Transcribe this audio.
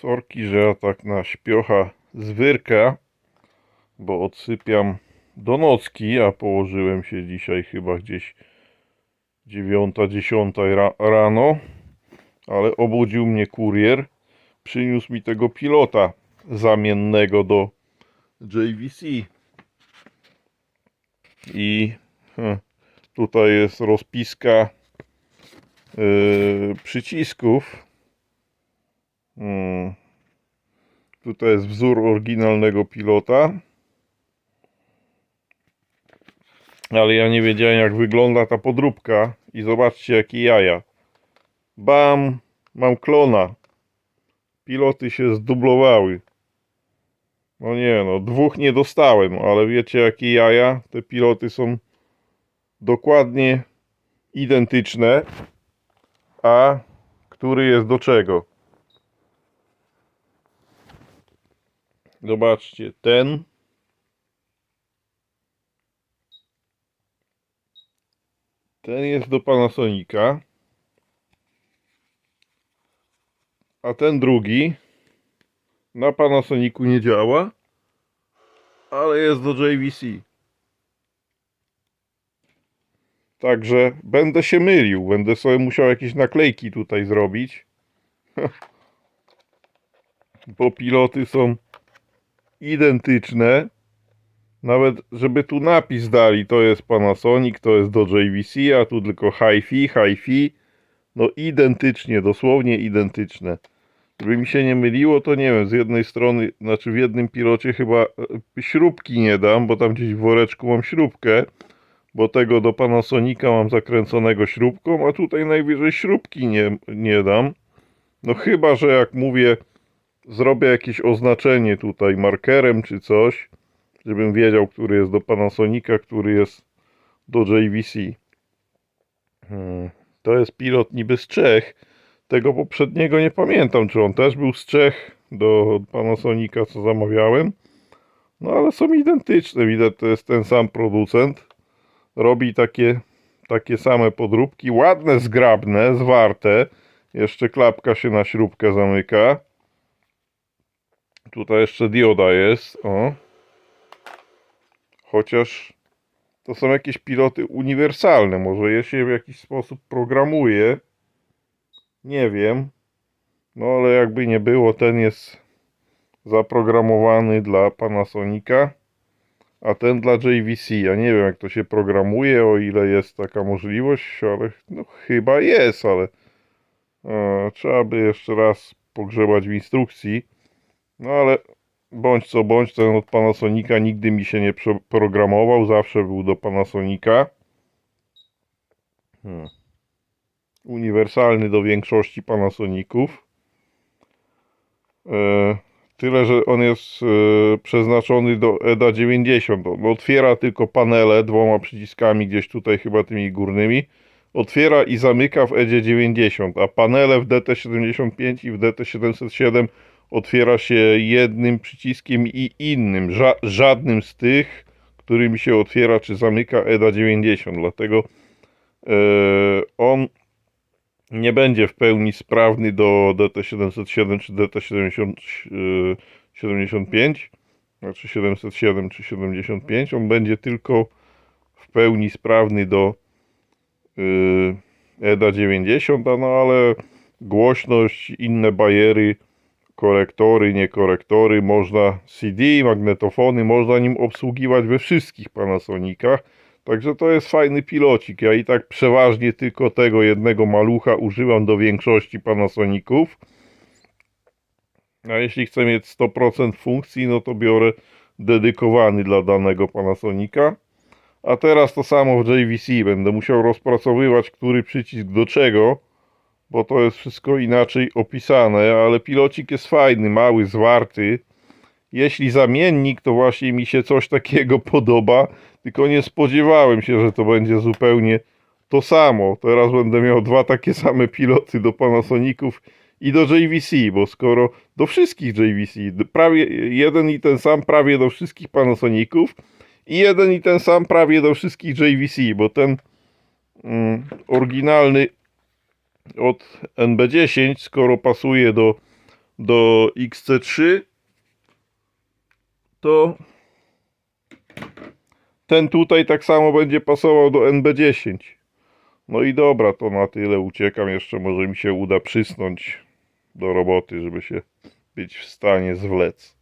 Sorki, że ja tak na śpiocha zwyrka, bo odsypiam do nocki, a położyłem się dzisiaj chyba gdzieś 9-10 ra rano, ale obudził mnie kurier, przyniósł mi tego pilota zamiennego do JVC i hm, tutaj jest rozpiska yy, przycisków Hmm. Tutaj jest wzór oryginalnego pilota. Ale ja nie wiedziałem jak wygląda ta podróbka. I zobaczcie jakie jaja. Bam! Mam klona. Piloty się zdublowały. No nie no, dwóch nie dostałem, ale wiecie jakie jaja? Te piloty są dokładnie identyczne. A który jest do czego? Zobaczcie, ten. Ten jest do Panasonica a ten drugi na Panasonicu nie działa ale jest do JVC także będę się mylił. Będę sobie musiał jakieś naklejki tutaj zrobić. Bo piloty są identyczne. Nawet żeby tu napis dali, to jest Panasonic, to jest do JVC, a tu tylko hi-fi, hi-fi. No identycznie, dosłownie identyczne. Żeby mi się nie myliło, to nie wiem, z jednej strony, znaczy w jednym pilocie chyba e, śrubki nie dam, bo tam gdzieś w woreczku mam śrubkę, bo tego do Panasonica mam zakręconego śrubką, a tutaj najwyżej śrubki nie, nie dam. No chyba, że jak mówię, zrobię jakieś oznaczenie tutaj markerem czy coś, żebym wiedział, który jest do Panasonica, który jest do JVC. Hmm. To jest pilot niby z Czech. Tego poprzedniego nie pamiętam, czy on też był z Czech do Panasonica, co zamawiałem. No ale są identyczne. Widać, to jest ten sam producent. Robi takie, takie same podróbki. Ładne, zgrabne, zwarte. Jeszcze klapka się na śrubkę zamyka. Tutaj jeszcze dioda jest, o. Chociaż to są jakieś piloty uniwersalne. Może je się w jakiś sposób programuje. Nie wiem. No ale jakby nie było, ten jest zaprogramowany dla Panasonica, a ten dla JVC. Ja nie wiem jak to się programuje, o ile jest taka możliwość, ale no chyba jest, ale e, trzeba by jeszcze raz pogrzebać w instrukcji. No ale bądź co bądź, ten od Panasonica nigdy mi się nie programował, zawsze był do Panasonica. Hmm. Uniwersalny do większości Panasoników. E, tyle, że on jest e, przeznaczony do EDA 90. On otwiera tylko panele dwoma przyciskami gdzieś tutaj chyba tymi górnymi. Otwiera i zamyka w EDzie 90, a panele w DT75 i w DT707 otwiera się jednym przyciskiem i innym, ża żadnym z tych, którymi się otwiera czy zamyka EDA 90. Dlatego e, on nie będzie w pełni sprawny do DT707 czy DT75, znaczy 707 czy 75. On będzie tylko w pełni sprawny do e, EDA 90, no ale głośność, inne bariery korektory, nie korektory, można CD, magnetofony, można nim obsługiwać we wszystkich Panasonicach. Także to jest fajny pilocik. Ja i tak przeważnie tylko tego jednego malucha używam do większości Panasoników. A jeśli chcę mieć 100% funkcji, no to biorę dedykowany dla danego Panasonica. A teraz to samo w JVC. Będę musiał rozpracowywać, który przycisk do czego bo to jest wszystko inaczej opisane, ale pilocik jest fajny, mały, zwarty. Jeśli zamiennik, to właśnie mi się coś takiego podoba, tylko nie spodziewałem się, że to będzie zupełnie to samo. Teraz będę miał dwa takie same piloty do Panasoników i do JVC, bo skoro do wszystkich JVC, prawie jeden i ten sam prawie do wszystkich Panasoników i jeden i ten sam prawie do wszystkich JVC, bo ten mm, oryginalny od NB10, skoro pasuje do do XC3, to ten tutaj tak samo będzie pasował do NB10. No i dobra, to na tyle uciekam. Jeszcze może mi się uda przysnąć do roboty, żeby się być w stanie zwlec.